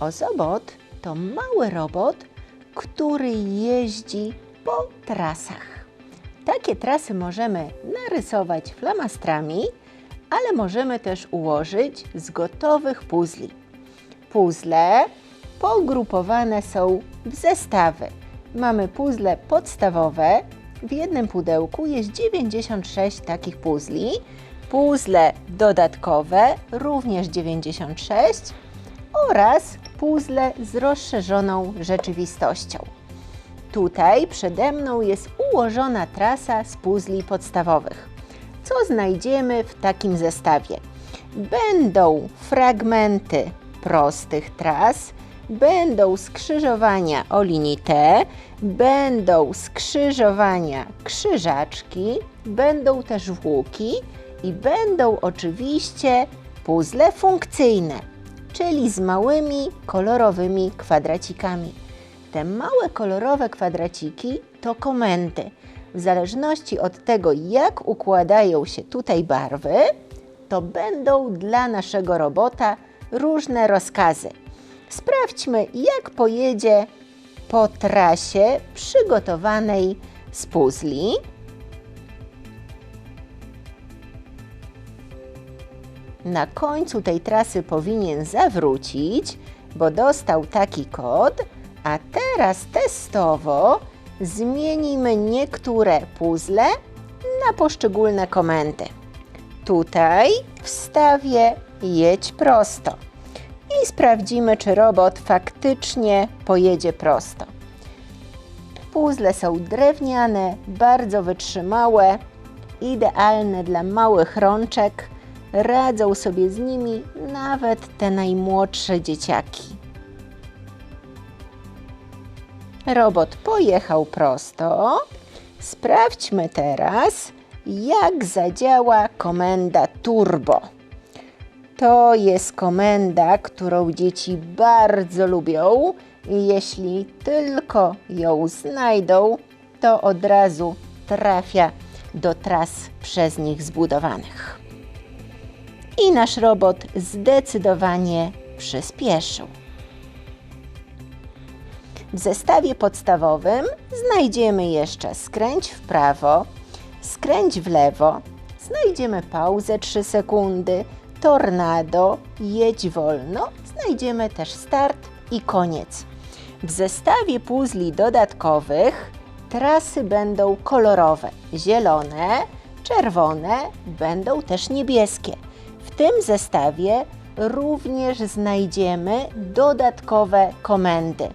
Ozobot to mały robot, który jeździ po trasach. Takie trasy możemy narysować flamastrami, ale możemy też ułożyć z gotowych puzli. Puzzle pogrupowane są w zestawy. Mamy puzzle podstawowe. W jednym pudełku jest 96 takich puzli. Puzzle dodatkowe również 96 oraz puzzle z rozszerzoną rzeczywistością. Tutaj przede mną jest ułożona trasa z puzli podstawowych. Co znajdziemy w takim zestawie? Będą fragmenty prostych tras, będą skrzyżowania o linii T, będą skrzyżowania krzyżaczki, będą też łuki i będą oczywiście puzzle funkcyjne, czyli z małymi kolorowymi kwadracikami. Te małe kolorowe kwadraciki to komendy. W zależności od tego, jak układają się tutaj barwy, to będą dla naszego robota różne rozkazy. Sprawdźmy, jak pojedzie po trasie przygotowanej z puzli. Na końcu tej trasy powinien zawrócić, bo dostał taki kod, a teraz testowo zmienimy niektóre puzzle na poszczególne komendy. Tutaj wstawię jedź prosto i sprawdzimy, czy robot faktycznie pojedzie prosto. Puzzle są drewniane, bardzo wytrzymałe, idealne dla małych rączek. Radzą sobie z nimi nawet te najmłodsze dzieciaki. Robot pojechał prosto. Sprawdźmy teraz, jak zadziała komenda turbo. To jest komenda, którą dzieci bardzo lubią i jeśli tylko ją znajdą, to od razu trafia do tras przez nich zbudowanych. I nasz robot zdecydowanie przyspieszył. W zestawie podstawowym znajdziemy jeszcze skręć w prawo, skręć w lewo, znajdziemy pauzę 3 sekundy, tornado, jedź wolno, znajdziemy też start i koniec. W zestawie puzli dodatkowych trasy będą kolorowe, zielone, czerwone, będą też niebieskie. W tym zestawie również znajdziemy dodatkowe komendy.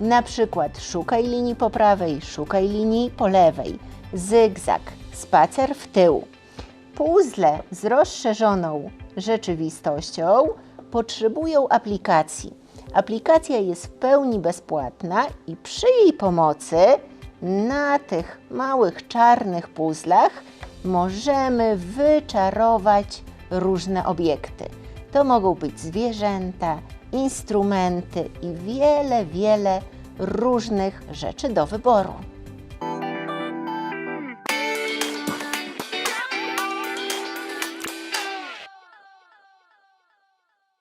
Na przykład szukaj linii po prawej, szukaj linii po lewej, zygzak, spacer w tył. Puzzle z rozszerzoną rzeczywistością potrzebują aplikacji. Aplikacja jest w pełni bezpłatna i przy jej pomocy na tych małych czarnych puzzlach możemy wyczarować różne obiekty. To mogą być zwierzęta, instrumenty i wiele, wiele różnych rzeczy do wyboru.